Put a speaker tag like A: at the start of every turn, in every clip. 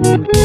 A: Thank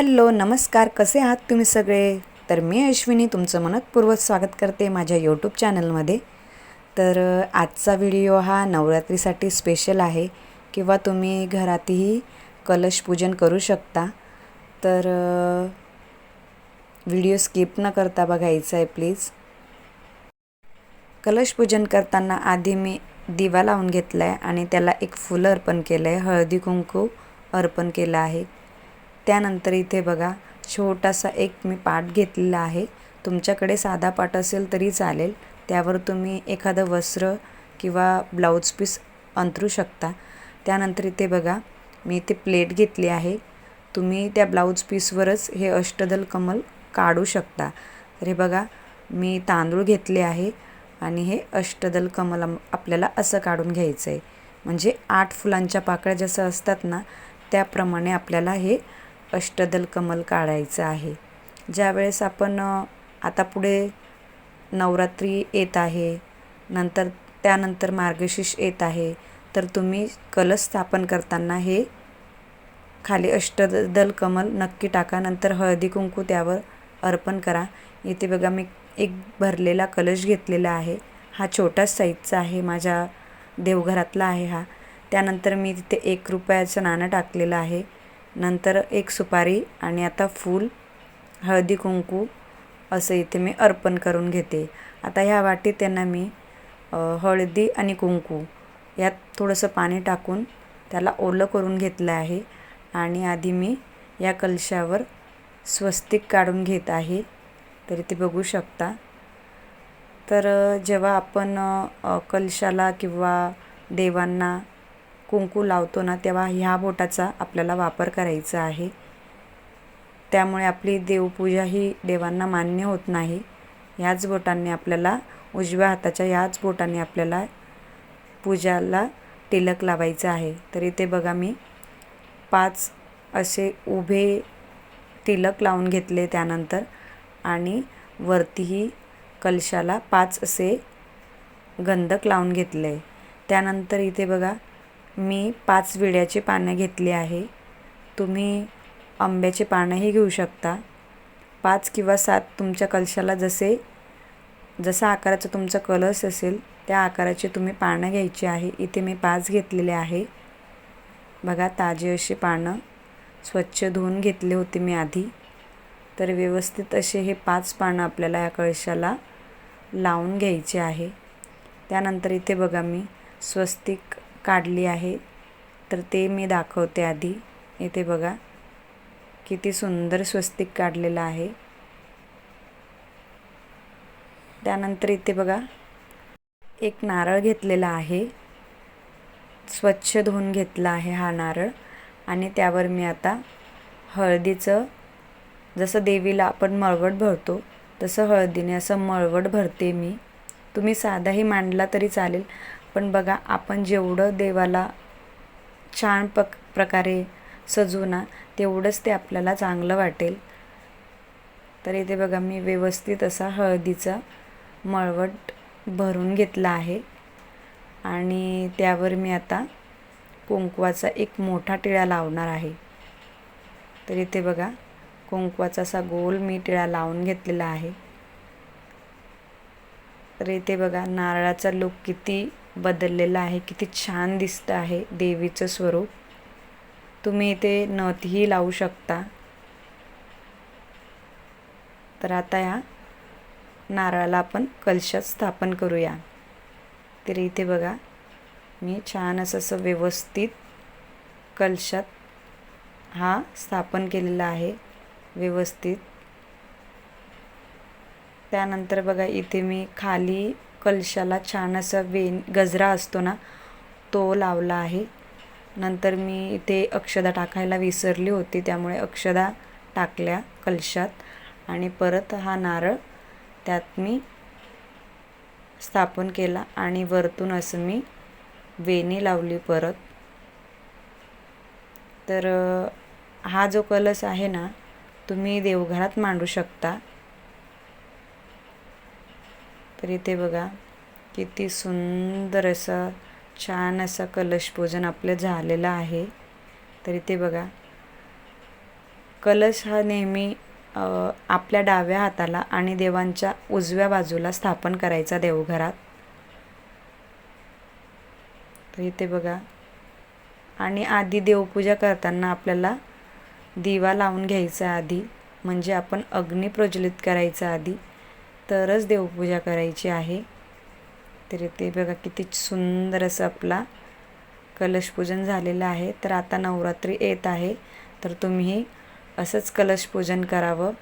A: hello नमस्कार कसे आहात तुम्ही सगळे? तर मी अश्विनी तुमचं मनपूर्वक स्वागत करते माझ्या यूट्यूब चॅनलमध्ये. तर आजचा व्हिडिओ हा नवरात्रीसाठी स्पेशल आहे किंवा तुम्ही घरातही कलश पूजन करू शकता. तर व्हिडिओ स्किप न करता बघायचा आहे प्लीज. कलश पूजन करताना आधी मी दिवा लावून घेतला आहे आणि त्याला एक फुलं अर्पण केलं आहे हळदी कुंकू अर्पण केलं आहे. त्यानंतर इथे बघा छोटासा एक मी पाट घेतलेला आहे. तुमच्याकडे साधा पाट असेल तरी चालेल. त्यावर तुम्ही एखादं वस्त्र किंवा ब्लाऊज पीस अंतरू शकता. त्यानंतर इथे बघा मी इथे प्लेट घेतली आहे. तुम्ही त्या ब्लाऊज पीसवरच हे अष्टदल कमल काढू शकता. तर हे बघा मी तांदूळ घेतले आहे आणि हे अष्टदल कमल आपल्याला असं काढून घ्यायचं आहे म्हणजे आठ फुलांच्या पाकळ्या जसं असतात ना त्याप्रमाणे आपल्याला हे अष्टदल कमल काढायचं आहे. ज्यावेळेस आपण आता पुढे नवरात्री येत आहे नंतर त्यानंतर मार्गशीर्ष येत आहे तर तुम्ही कलश स्थापन करताना हे खाली अष्टदल कमल नक्की टाका नंतर हळदी कुंकू त्यावर अर्पण करा. इथे बघा मी एक भरलेला कलश घेतलेला आहे. हा छोटा साईजचा आहे माझ्या देवघरातला आहे हा. त्यानंतर मी तिथे एक रुपयाचं नाणं टाकलेलं आहे. नंतर एक सुपारी आणि आता फूल हळदी कुंकू असं इथे मी अर्पण करून घेते. आता ह्या वाटीत त्यांना मी हळदी आणि कुंकू यात थोडंसं पाणी टाकून त्याला ओलं करून घेतलं आहे आणि आधी मी या कलशावर स्वस्तिक काढून घेत आहे. तरी ते बघू शकता. तर जेव्हा आपण कलशाला किंवा देवांना कुंकू लावतो ना तेव्हा ह्या बोटाचा आपल्याला वापर करायचा आहे. त्यामुळे आपली देवपूजा ही देवांना मान्य होत नाही. ह्याच बोटांनी आपल्याला उजव्या हाताच्या ह्याच बोटाने आपल्याला पूजाला टिलक लावायचं आहे. तर इथे बघा मी पाच असे उभे तिलक लावून घेतले त्यानंतर आणि वरतीही कलशाला पाच असे गंधक लावून घेतले. त्यानंतर इथे बघा मी पाच विड्याची पानं घेतली आहे. तुम्ही आंब्याचे पानंही घेऊ शकता. पाच किंवा सात तुमच्या कलशाला जसे जसा आकाराचा तुमचा कलश असेल त्या आकाराचे तुम्ही पानं घ्यायची आहे. इथे मी पाच घेतलेले आहे. बघा ताजे अशी पानं. स्वच्छ धुवून घेतले होते मी आधी. तर व्यवस्थित असे हे पाच पानं आपल्याला या कळशाला लावून घ्यायचे आहे. त्यानंतर इथे बघा मी स्वस्तिक काढली आहे. तर ते मी दाखवते आधी. इथे बघा. किती सुंदर स्वस्तिक काढलेलं आहे. त्यानंतर इथे बघा. एक नारळ घेतलेला आहे. स्वच्छ धुवून घेतला आहे हा नारळ. आणि त्यावर मी आता हळदीचं जसं देवीला आपण मळवट भरतो तसं हळदीने असं मळवट भरते मी. तुम्ही साधाही मांडला तरी चालेल. पण बघा आपण जेवढं देवाला छान पक प्रकारे सजवू ना तेवढंच ते आपल्याला चांगलं वाटेल. तर इथे बघा मी व्यवस्थित असा हळदीचा मळवट भरून घेतला आहे. आणि त्यावर मी आता कुंकवाचा एक मोठा टिळा लावणार आहे. तर इथे बघा कुंकवाचा असा गोल मी टिळा लावून घेतलेला आहे. तर इथे बघा नारळाचा लुक किती बदललेलं आहे. किती छान दिसतं आहे देवीचं स्वरूप. तुम्ही इथे नथही लावू शकता. तर आता या नारळाला आपण कलशात स्थापन करूया. तर इथे बघा मी छान असं असं व्यवस्थित कलशात हा स्थापन केलेला आहे. व्यवस्थित. त्यानंतर बघा इथे मी खाली कलशाला छान असा वेन गजरा असतो ना तो लावला आहे. नंतर मी इथे अक्षदा टाकायला विसरली होती त्यामुळे अक्षदा टाकल्या कलशात. आणि परत हा नारळ त्यात मी स्थापन केला आणि वरतून असं मी वेणी लावली परत. तर हा जो कलश आहे ना तुम्ही देवघरात मांडू शकता. तर इथे बघा किती सुंदर असं छान असं कलश पूजन आपलं झालेलं आहे. तर इथे बघा कलश हा नेहमी आपल्या डाव्या हाताला आणि देवांच्या उजव्या बाजूला स्थापन करायचा देवघरात. तर इथे बघा आणि आधी देवपूजा करताना आपल्याला दिवा लावून घ्यायचा आधी म्हणजे आपण अग्नी प्रज्वलित करायचा आधी. तरच देवपूजा करायची आहे. तर ते बघा किती सुंदर असं आपला कलशपूजन झालेलं आहे. तर आता नवरात्री येत आहे. तर तुम्ही असंच कलशपूजन करावं.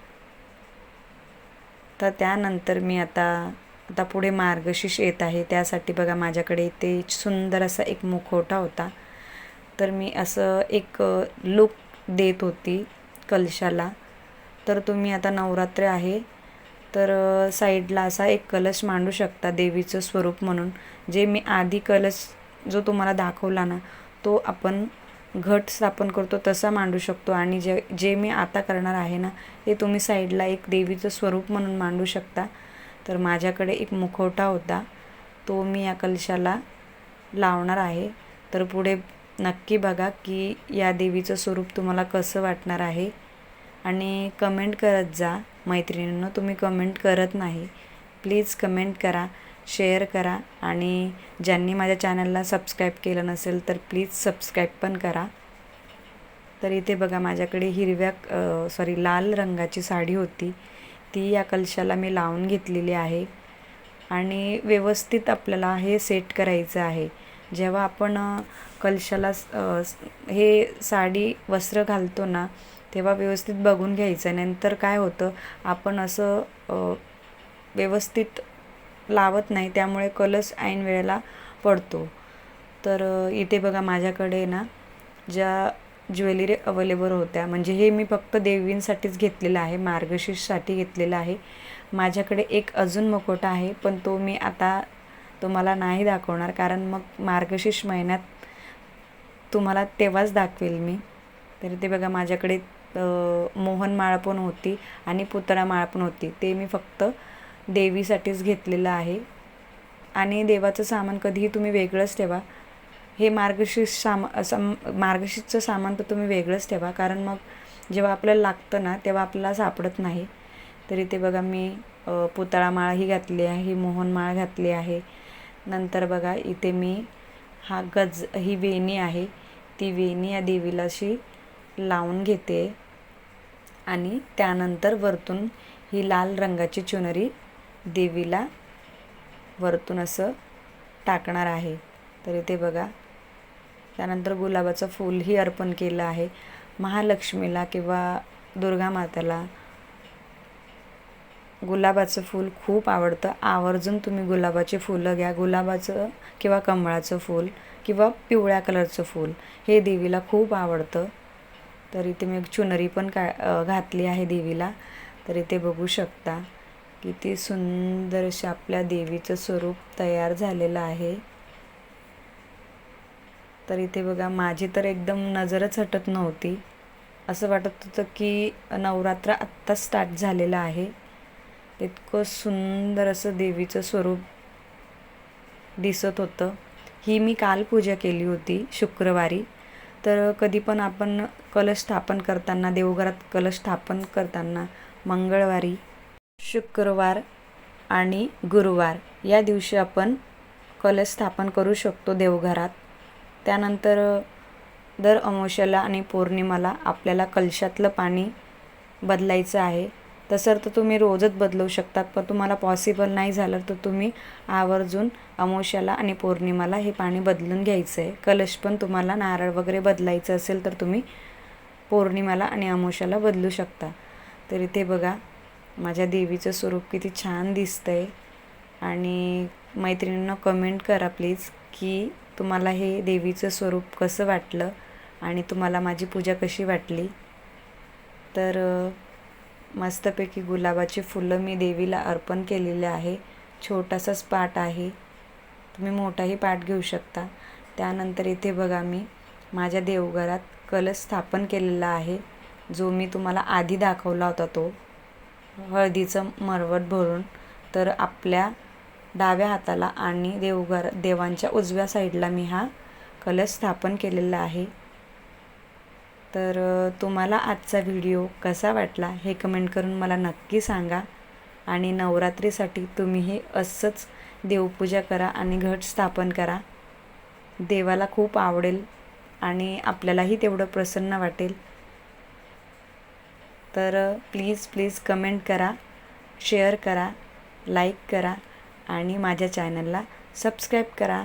A: तर त्यानंतर मी आता आता पुढे मार्गशीर्ष येत आहे. त्यासाठी बघा माझ्याकडे इथे सुंदर असा एक मुखवटा होता. तर मी असं एक लुक देत होती कलशाला. तर तुम्ही आता नवरात्र आहे. तर साईडला असा एक कलश मांडू शकता देवीचं स्वरूप म्हणून. जे मी आधी कलश जो तुम्हाला दाखवला ना तो आपण घट स्थापन करतो तसा मांडू शकतो. आणि जे जे मी आता करणार आहे ना ते तुम्ही साईडला एक देवीचं स्वरूप म्हणून मांडू शकता. तर माझ्याकडे एक मुखवटा होता. तो मी या कलशाला लावणार आहे. तर पुढे नक्की बघा की या देवीचं स्वरूप तुम्हाला कसं वाटणार आहे. आणि कमेंट करत जा. मैत्रिणींनो तुम्ही कमेंट करत नाही. प्लीज कमेंट करा शेअर करा आणि ज्यांनी माझ्या चॅनलला सबस्क्राईब केलं नसेल तर प्लीज सबस्क्राईब पण करा. तर इथे बघा माझ्याकडे हिरव्या सॉरी लाल रंगाची साडी होती. ती या कलशाला मी लावून घेतलेली आहे. आणि व्यवस्थित आपल्याला हे सेट करायचं आहे. जेव्हा आपण कलशाला हे साडी वस्त्र घालतो ना तेव्हा व्यवस्थित बघून घ्यायचं. नंतर काय होतं आपण असं व्यवस्थित लावत नाही त्यामुळे कलश ऐन वेळेला पडतो. तर इथे बघा माझ्याकडे ना ज्या ज्वेलरी अवेलेबल होत्या म्हणजे हे मी फक्त देवींसाठीच घेतलेलं आहे मार्गशीर्षसाठी घेतलेलं आहे. माझ्याकडे एक अजून मुकोटा आहे पण तो मी आता तुम्हाला नाही दाखवणार कारण मग मार्गशीर्ष महिन्यात तुम्हाला तेव्हाच दाखवेल मी. तर ते बघा माझ्याकडे मोहन माळ पण होती आणि पुतळा माळ पण होती. ते मी फक्त देवीसाठीच घेतलेलं आहे. आणि देवाचं सामान कधीही तुम्ही वेगळंच ठेवा. हे मार्गशीर्ष सामा सम मार्गशीर्षचं सामान तर तुम्ही वेगळंच ठेवा. कारण मग जेव्हा आपल्याला लागतं ना तेव्हा आपल्याला सापडत नाही. तर इथे बघा मी पुतळा माळ ही घातली आहे ही मोहन माळ घातली आहे. नंतर बघा इथे मी हा गज ही वेणी आहे. ती वेणी या देवीला अशी लावून घेते. आणि त्यानंतर वरतून ही लाल रंगाची चुनरी देवीला वरतून असं टाकणार आहे. तर इथे बघा. त्यानंतर गुलाबाचं फूलही अर्पण केलं आहे. महालक्ष्मीला किंवा दुर्गा माताला गुलाबाचं फूल खूप आवडतं. आवर्जून तुम्ही गुलाबाचे फुलं घ्या. गुलाबाचं किंवा कमळाचं फूल किंवा पिवळ्या कलरचं फूल हे देवीला खूप आवडतं. तर इथे मी चुनरी पण का घातली आहे देवीला. तर इथे बघू शकता. किती सुंदर अशा आपल्या देवीचं स्वरूप तयार झालेलं आहे. तर इथे बघा माझी तर एकदम नजरच हटत नव्हती. असं वाटत होतं की नवरात्र आत्ता स्टार्ट झालेलं आहे. इतकं सुंदर असं देवीचं स्वरूप दिसत होतं. ही मी काल पूजा केली होती शुक्रवारी. तर कधी पण आपण कलश स्थापन करताना देवघरात कलश स्थापन करताना मंगळवारी शुक्रवार आणि गुरुवार या दिवशी आपण कलश स्थापन करू शकतो देवघरात. त्यानंतर दर अमावस्याला आणि पौर्णिमाला आपल्याला कलशातलं पाणी बदलायचं आहे. तसं तर तुम्ही रोजच बदलवू शकता पण तुम्हाला पॉसिबल नाही झालं तर तुम्ही आवर्जून अमोश्याला आणि पौर्णिमाला हे पाणी बदलून घ्यायचं आहे कलश पण तुम्हाला नारळ वगैरे बदलायचं असेल तर तुम्ही पौर्णिमाला आणि अमावस्याला बदलू शकता. तर इथे बघा माझ्या देवीचं स्वरूप किती छान दिसतं आहे आणि मैत्रिणींना कमेंट करा प्लीज की तुम्हाला हे देवीचं स्वरूप कसं वाटलं आणि तुम्हाला माझी पूजा कशी वाटली. तर मस्तपैकी गुलाबाची फुलं मी देवीला अर्पण केलेले आहे. छोटासाच पाट आहे. तुम्ही मोठाही पाट घेऊ शकता. त्यानंतर इथे बघा मी माझ्या देवघरात कलश स्थापन केलेला आहे जो मी तुम्हाला आधी दाखवला होता तो. हळदीचं मरवट भरून तर आपल्या डाव्या हाताला आणि देवघर देवांच्या उजव्या साईडला मी हा कलश स्थापन केलेला आहे. तर तुम्हाला आजचा व्हिडिओ कसा वाटला हे कमेंट करून मला नक्की सांगा आणि नवरात्रीसाठी तुम्हीही असंच देवपूजा करा आणि घट स्थापन करा. देवाला खूप आवडेल. आणि आपल्यालाही तेवढं प्रसन्न वाटेल. तर प्लीज प्लीज कमेंट करा शेअर करा लाईक करा आणि माझ्या चॅनलला सबस्क्राईब करा.